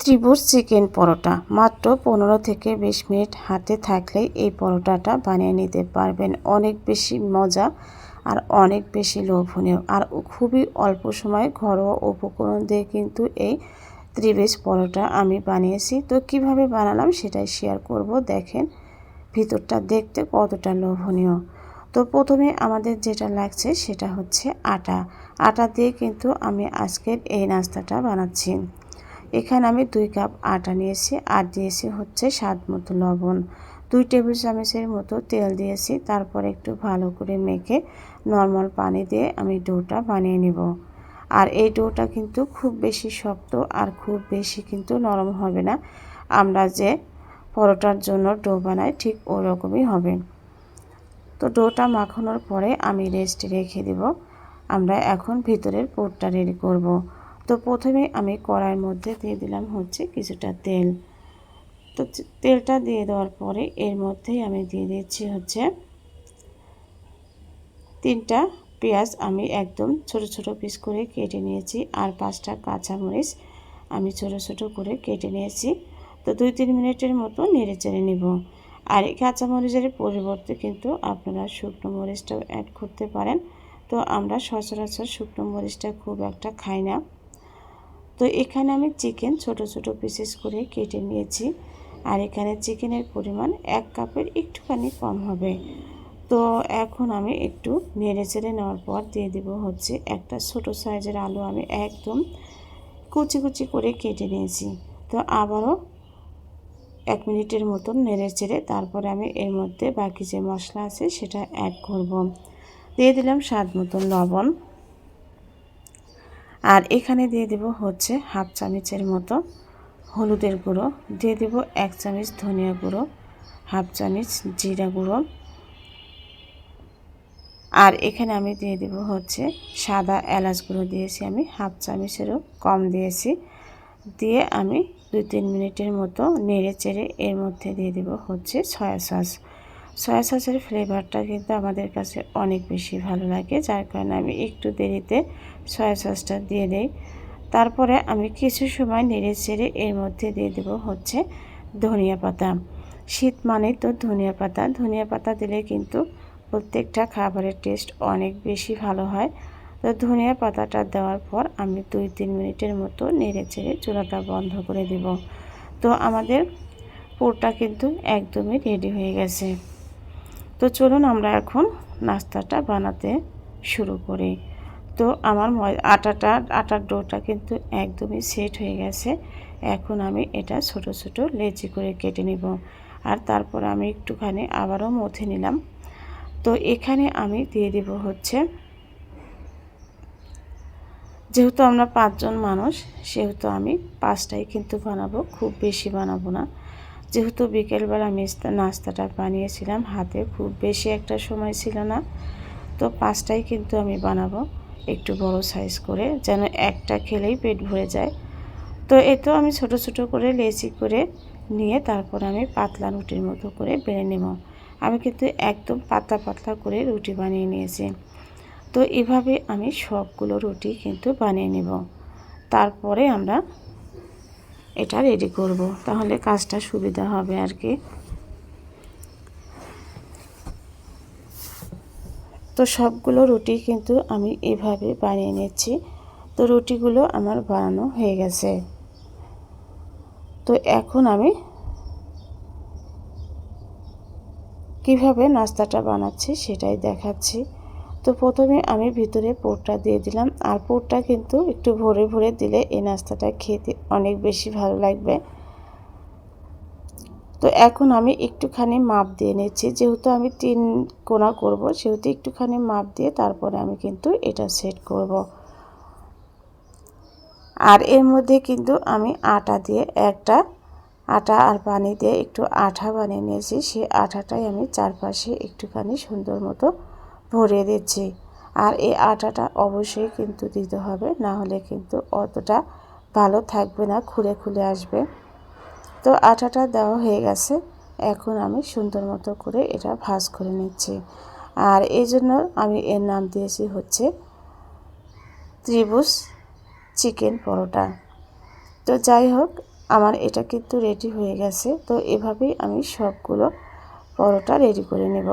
ত্রিভুজ চিকেন পরোটা। মাত্র পনেরো থেকে বিশ মিনিট হাতে থাকলেই এই পরোটাটা বানিয়ে নিতে পারবেন। অনেক বেশি মজা আর অনেক বেশি লোভনীয়। আর খুবই অল্প সময়ে ঘরোয়া উপকরণ দিয়ে কিন্তু এই ত্রিভুজ পরোটা আমি বানিয়েছি। তো কীভাবে বানালাম সেটাই শেয়ার করব। দেখেন ভিতরটা দেখতে কতটা লোভনীয়। তো প্রথমে আমাদের যেটা লাগছে সেটা হচ্ছে আটা। আটা দিয়ে কিন্তু আমি আজকের এই নাস্তাটা বানাচ্ছি। এখানে আমি দুই কাপ আটা নিয়েছি, আর দিয়েছি হচ্ছে স্বাদ মতো লবণ। দুই টেবিল চামচের মতো তেল দিয়েছি, তারপর একটু ভালো করে মেখে নর্মাল পানি দিয়ে আমি ডোটা বানিয়ে নেব। আর এই ডোটা কিন্তু খুব বেশি শক্ত আর খুব বেশি কিন্তু নরম হবে না। আমরা যে পরোটার জন্য ডো বানাই ঠিক ওরকমই হবে। তো ডোটা মাখানোর পরে আমি রেস্টে রেখে দেব। আমরা এখন ভিতরের পোরটা রেডি করব। তো প্রথমে আমি কড়াইয়ের মধ্যে দিয়ে দিলাম হচ্ছে কিছুটা তেল। তো তেলটা দিয়ে দেওয়ার পরে এর মধ্যেই আমি দিয়ে দিচ্ছি হচ্ছে তিনটা পেঁয়াজ। আমি একদম ছোট ছোট পিস করে কেটে নিয়েছি আর পাঁচটা কাঁচামরিচ আমি ছোট ছোট করে কেটে নিয়েছি। তো দুই তিন মিনিটের মতো নেড়ে চেড়ে নেব। আর এই কাঁচামরিচের পরিবর্তে কিন্তু আপনারা শুকনো মরিচটাও অ্যাড করতে পারেন। তো আমরা সচরাচর শুকনো মরিচটা খুব একটা খাই না। তো এখানে আমি চিকেন ছোট ছোট পিসেস করে কেটে নিয়েছি। আর এখানে চিকেনের পরিমাণ এক কাপের একটুখানি কম হবে। তো এখন আমি একটু নেড়ে চেড়ে নেওয়ার পর দিয়ে দেব হচ্ছে একটা ছোট সাইজের আলু আমি একদম কুচি কুচি করে কেটে নিয়েছি। তো আবারও এক মিনিটের মতন নেড়ে চেড়ে তারপরে আমি এর মধ্যে বাকি যে মশলা আছে সেটা অ্যাড করব। দিয়ে দিলাম স্বাদ মতন লবণ। আর এখানে দিয়ে দেব হচ্ছে হাফ চামচের মতো হলুদের গুঁড়ো। দিয়ে দেব এক চামচ ধনিয়া গুঁড়ো, হাফ চামচ জিরা গুঁড়ো। আর এখানে আমি দিয়ে দেব হচ্ছে সাদা এলাচ গুঁড়ো দিয়েছি আমি, হাফ চামচেরও কম দিয়েছি। দিয়ে আমি দুই তিন মিনিটের মতো নেড়ে চেড়ে এর মধ্যে দিয়ে দেব হচ্ছে সয়া সস। সয়া সসের ফ্লেভারটা কিন্তু আমাদের কাছে অনেক বেশি ভালো লাগে, যার কারণে আমি একটু দেরিতে সয়া সসটা দিয়ে দেই। তারপরে আমি কিছু সময় নেড়ে চেড়ে এর মধ্যে দিয়ে দেব হচ্ছে ধনিয়া পাতা। শীত মানে তো ধনিয়া পাতা। ধনিয়া পাতা দিলে কিন্তু প্রত্যেকটা খাবারের টেস্ট অনেক বেশি ভালো হয়। তো ধনিয়া পাতাটা দেওয়ার পর আমি দুই তিন মিনিটের মতো নেড়ে চেড়ে চুলাটা বন্ধ করে দেব। তো আমাদের পুরটা কিন্তু একদমই রেডি হয়ে গেছে। তো চলুন আমরা এখন নাস্তাটা বানাতে শুরু করি। তো আমার আটাটা, আটার ডোটা কিন্তু একদমই সেট হয়ে গেছে। এখন আমি এটা ছোট ছোট লেচি করে কেটে নিব। আর তারপর আমি একটুখানি আবারও মথে নিলাম। তো এখানে আমি দিয়ে দেব হচ্ছে, যেহেতু আমরা পাঁচজন মানুষ, সেহেতু আমি পাঁচটাই কিন্তু বানাবো, খুব বেশি বানাবো না। যেহেতু বিকেলবেলা আমি নাস্তাটা বানিয়েছিলাম, হাতে খুব বেশি একটা সময় ছিল না। তো পাঁচটাই কিন্তু আমি বানাবো একটু বড় সাইজ করে, যেন একটা খেলেই পেট ভরে যায়। তো এ তো আমি ছোট ছোট করে লেচি করে নিয়ে তারপর আমি পাতলা রুটির মতো করে বেড়ে নেব। আমি কিন্তু একদম পাতলা পাতলা করে রুটি বানিয়ে নিয়েছি। তো এভাবে আমি সবগুলো রুটি কিন্তু বানিয়ে নেব। তারপরে আমরা এটা রেডি করব। তাহলে কাজটা সুবিধা হবে আর কি। তো সবগুলো রুটি কিন্তু আমি এভাবে বানিয়ে নিচ্ছি। তো রুটিগুলো আমার বানানো হয়ে গেছে। তো এখন আমি কীভাবে নাস্তাটা বানাচ্ছি সেটাই দেখাচ্ছি। তো প্রথমে আমি ভিতরে পোরটা দিয়ে দিলাম। আর পোরটা কিন্তু একটু ভরে ভরে দিলে এই নাস্তাটা খেতে অনেক বেশি ভালো লাগবে। তো এখন আমি একটুখানি মাপ দিয়ে নিচ্ছি। যেহেতু আমি তিন কোনা করব, সেহেতু একটুখানি মাপ দিয়ে তারপরে আমি কিন্তু এটা সেট করব। আর এর মধ্যে কিন্তু আমি আটা দিয়ে একটা আটা আর পানি দিয়ে একটু আঠা বানিয়ে নিয়েছি। সেই আঠাটাই আমি চারপাশে একটুখানি সুন্দর মতো ভরিয়ে দিচ্ছি। আর এই আটাটা অবশ্যই কিন্তু দিতে হবে, না হলে কিন্তু অতটা ভালো থাকবে না, খুলে খুলে আসবে। তো আটাটা দেওয়া হয়ে গেছে। এখন আমি সুন্দর মতো করে এটা ভাজ করে নিচ্ছি। আর এই জন্য আমি এর নাম দিয়েছি হচ্ছে ত্রিভুজ চিকেন পরোটা। তো যাই হোক, আমার এটা কিন্তু রেডি হয়ে গেছে। তো এভাবেই আমি সবগুলো পরোটা রেডি করে নেব।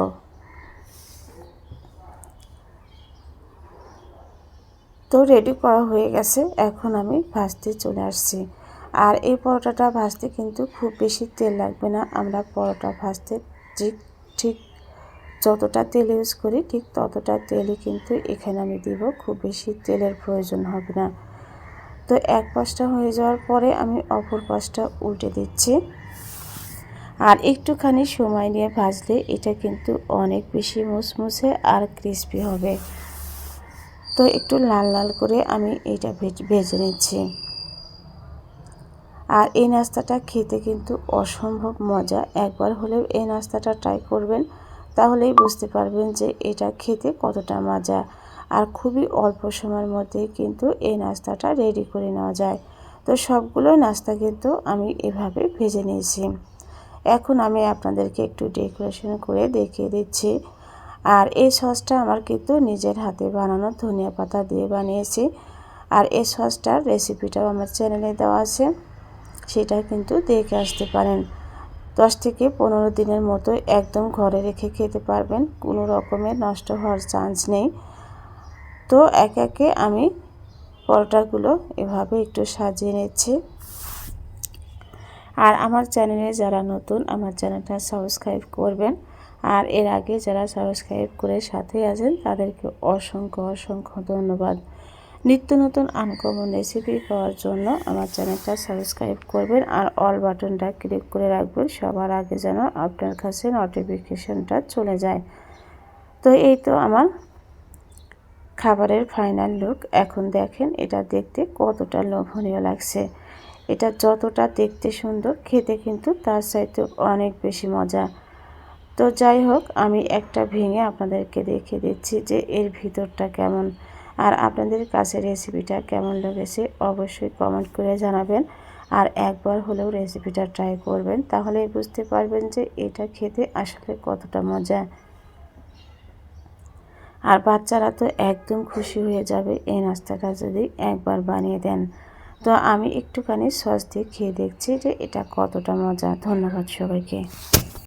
তো রেডি করা হয়ে গেছে। এখন আমি ভাজতে চলে আসছি। আর এই পরোটাটা ভাজতে কিন্তু খুব বেশি তেল লাগবে না। আমরা পরোটা ভাজতে ঠিক ঠিক যতটা তেল ইউজ করি, ঠিক ততটা তেলই কিন্তু এখানে আমি দিব। খুব বেশি তেলের প্রয়োজন হবে না। তো এক পাশটা হয়ে যাওয়ার পরে আমি অপর পাশটা উল্টে দিচ্ছি। আর একটুখানি সময় নিয়ে ভাজলে এটা কিন্তু অনেক বেশি মুসমুসে আর ক্রিস্পি হবে। তো একটু লাল লাল করে আমি এটা ভেজে নিচ্ছি। আর এই নাস্তাটা খেতে কিন্তু অসম্ভব মজা। একবার হলেও এই নাস্তাটা ট্রাই করবেন, তাহলেই বুঝতে পারবেন যে এটা খেতে কতটা মজা। আর খুবই অল্প সময়ের মধ্যে কিন্তু এই নাস্তাটা রেডি করে নেওয়া যায়। তো সবগুলো নাস্তা কিন্তু আমি এভাবে ভেজে নিয়েছি। এখন আমি আপনাদেরকে একটু ডেকোরেশন করে দেখিয়ে দিচ্ছি। আর এই সসটা আমার কিন্তু নিজের হাতে বানানো ধনিয়া পাতা দিয়ে বানিয়েছি। আর এই সসটার রেসিপিটাও আমার চ্যানেলে দেওয়া আছে, সেটা কিন্তু দেখে আসতে পারেন। দশ থেকে পনেরো দিনের মতো একদম ঘরে রেখে খেতে পারবেন, কোনো রকমের নষ্ট হওয়ার চান্স নেই। তো এক একে আমি পরোটাগুলো এভাবে একটু সাজিয়ে নিচ্ছি। আর আমার চ্যানেলে যারা নতুন, আমার চ্যানেলটা সাবস্ক্রাইব করবেন। আর এর আগে যারা সাবস্ক্রাইব করে সাথে আছেন, তাদেরকে অসংখ্য অসংখ্য ধন্যবাদ। নিত্য নতুন আনকমন রেসিপি পাওয়ার জন্য আমার চ্যানেলটা সাবস্ক্রাইব করবেন আর অল বাটনটা ক্লিক করে রাখবেন, সবার আগে যেন আপনার কাছে নোটিফিকেশনটা চলে যায়। তো এই তো আমার খাবারের ফাইনাল লুক এখন দেখেন এটা দেখতে কতটা লোভনীয় লাগছে। এটা যতটা দেখতে সুন্দর, খেতে কিন্তু তার চাইতে অনেক বেশি মজা। তো যাই হোক, আমি একটা ভেঙে আপনাদেরকে দেখিয়ে দিচ্ছি যে এর ভিতরটা কেমন। আর আপনাদের কাছে রেসিপিটা কেমন লেগেছে অবশ্যই কমেন্ট করে জানাবেন। আর একবার হলেও রেসিপিটা ট্রাই করবেন তাহলে বুঝতে পারবেন যে এটা খেতে আসলে কতটা মজা। আর বাচ্চারা তো একদম খুশি হয়ে যাবে এই নাস্তাটা যদি একবার বানিয়ে দেন। তো আমি একটুখানি সস দিয়ে খেয়ে দেখছি যে এটা কতটা মজা। ধন্যবাদ সবাইকে।